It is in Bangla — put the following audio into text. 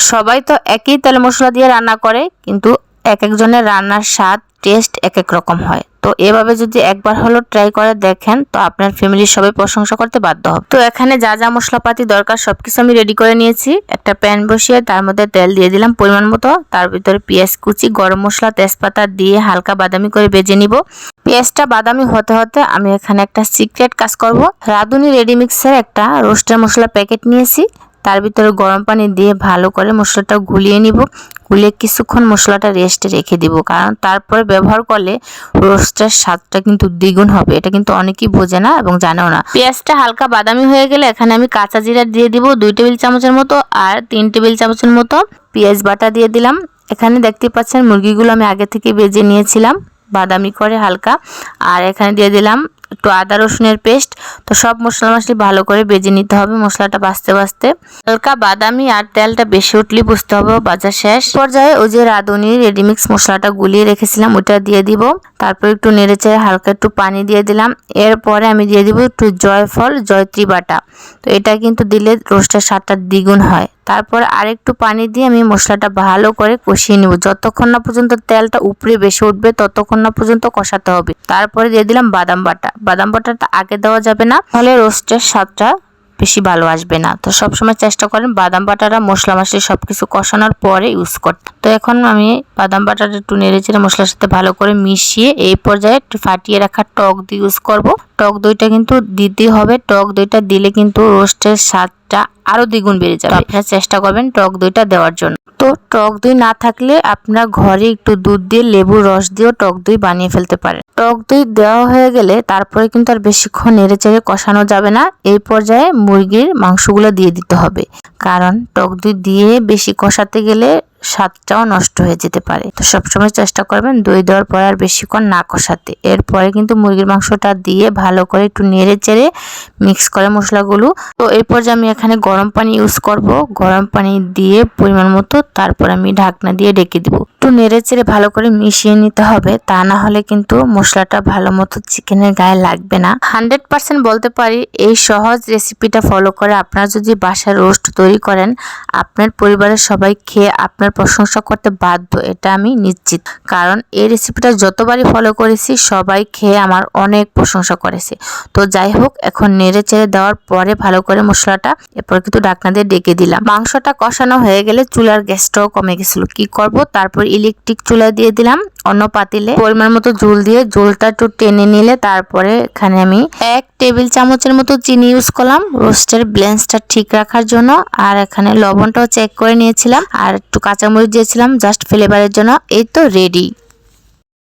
সবাই তো একই তেল মশলা দিয়ে রান্না করে, কিন্তু এক একজনের রান্নার স্বাদ টেস্ট এক এক রকম হয়। তো এভাবে যদি একবার হলো ট্রাই করে দেখেন, তো আপনার ফ্যামিলির সবাই প্রশংসা করতে বাধ্য হবে। তো এখানে যা যা মশলাপাতি দরকার সব কিছু আমি রেডি করে নিয়েছি। একটা প্যান বসিয়ে তার মধ্যে তেল দিয়ে দিলাম পরিমাণ মতো। তার ভিতরে পেঁয়াজ কুচি, গরম মশলা, তেজপাতা দিয়ে হালকা বাদামি করে বেজে নিব। পেঁয়াজটা বাদামি হতে হতে আমি এখানে একটা সিক্রেট কাজ করব। রাঁধুনি রেডি মিক্সের একটা রোস্টের মশলা প্যাকেট নিয়েছি। তার ভিতরে গরম পানি দিয়ে ভালো করে মশলাটা গুলিয়ে নিব। গুলিয়ে কিছুক্ষণ মশলাটা রেস্টে রেখে দিব। কারণ তারপরে ব্যবহার করলে রোস্টের স্বাদটা কিন্তু দ্বিগুণ হবে। এটা কিন্তু অনেকেই বোঝে না এবং জানেও না। পেঁয়াজটা হালকা বাদামি হয়ে গেলে এখানে আমি কাঁচা জিরা দিয়ে দিব দুই টেবিল চামচের মতো আর তিন টেবিল চামচের মতো পেঁয়াজ বাটা দিয়ে দিলাম। এখানে দেখতে পাচ্ছেন মুরগিগুলো আমি আগে থেকে বেজে নিয়েছিলাম। বাদামি করে হালকা। আর এখানে দিয়ে দিলাম একটু আদা রসুনের পেস্ট। তো সব মশলা মশলি ভালো করে বেজে নিতে হবে মশলাটা বাঁচতে বাঁচতে হালকা বাদামি আর তেলটা বেশি উঠলে বুঝতে হবে বাজা শেষ। পর্যায়ে ওই যে রাঁধুনি রেডিমিক্স মশলাটা গুলিয়ে রেখেছিলাম, ওটা দিয়ে দিব। তারপর একটু নেড়েচেড়ে হালকা একটু পানি দিয়ে দিলাম। এরপরে আমি দিয়ে দিব একটু জয়ফল, জয়ত্রী বাটা। তো এটা কিন্তু দিলে রোস্টের স্বাদটা দ্বিগুণ হয়। তারপর আরেকটু পানি দিয়ে আমি মশলাটা ভালো করে কষিয়ে নিব। যতক্ষণ না পর্যন্ত তেলটা উপরে বেশি উঠবে, ততক্ষণ না পর্যন্ত কষাতে হবে। তারপরে দিয়ে দিলাম বাদাম বাটা। বাদাম বাটাটা আগে দেওয়া যাবে না ফলে রোস্টের স্বাদটা বেশি ভালো আসবে না। তো সবসময় চেষ্টা করেন বাদাম বাটাটা মশলা মশলি সব কিছু কষানোর পরে ইউজ করতে। তো এখন আমি বাদাম বাটাটা একটু নেড়ে চেড়ে মশলার সাথে ভালো করে মিশিয়ে এই পর্যায়ে একটু ফাটিয়ে রাখা টক দিয়ে ইউজ করব। টক দইটা কিন্তু দিতে হবে। টক দইটা দিলে কিন্তু রোস্টের স্বাদটা আরও দ্বিগুণ বেড়ে যাবে। আপনারা চেষ্টা করবেন টক দইটা দেওয়ার জন্য। তো টক দই না থাকলে আপনার ঘরে একটু দুধ দিয়ে লেবুর রস দিয়েও টক দই বানিয়ে ফেলতে পারেন। টক দই দেওয়া হয়ে গেলে তারপরে কিন্তু আর বেশিক্ষণ নেড়ে চেড়ে কষানো যাবে না। এই পর্যায়ে মুরগির মাংসগুলো দিয়ে দিতে হবে। কারণ টক দই দিয়ে বেশি কষাতে গেলে স্বাদটাও নষ্ট হয়ে যেতে পারে। তো সবসময় চেষ্টা করবেন দই দেওয়ার পর আর বেশিক্ষণ না কষাতে। এরপরে কিন্তু মুরগির মাংসটা দিয়ে ভালো করে একটু নেড়ে চেড়ে মিক্স করে মশলাগুলো। তো এই পর্যায়ে আমি এখানে গরম পানি ইউজ করব। গরম পানি দিয়ে পরিমাণ মতো তারপর আমি ঢাকনা দিয়ে ডেকে দিব। একটু নেড়ে চেড়ে ভালো করে মিশিয়ে নিতে হবে। তা না হলে কিন্তু মশলাটা ভালো মতো চিকেনের গায়ে লাগবে না। হান্ড্রেড পার্সেন্ট বলতে পারি, এই সহজ রেসিপিটা ফলো করে আপনারা যদি বাসায় রোস্ট তৈরি করেন, আপনার পরিবারের সবাই খেয়ে আপনার প্রশংসা করতে বাধ্য, এটা আমি নিশ্চিত। কারণ এই রেসিপিটা যতবারই ফলো করেছি, সবাই খেয়ে আমার অনেক প্রশংসা করেছে। তো যাই হোক, এখন নেড়ে চেড়ে দেওয়ার পরে ভালো করে মশলাটা এরপর কিন্তু ডাকনা দিয়ে ডেকে দিলাম। মাংসটা কষানো হয়ে গেলে চুলার গ্যাসটাও কমে গেছিল। কি করব? তারপর ইলেকট্রিক চুলা দিয়ে দিলাম, অন্য পাতিলে পরিমাণ মতো জল দিয়ে জলটা একটু টেনে নিলে তারপরে এখানে আমি এক টেবিল চামচের মতো চিনি ইউজ করলাম রোস্টের ব্লেন্সটা ঠিক রাখার জন্য। আর এখানে লবণটাও চেক করে নিয়েছিলাম, আর একটু কাঁচামরিচ দিয়েছিলাম জাস্ট ফ্লেভারের জন্য। এই তো রেডি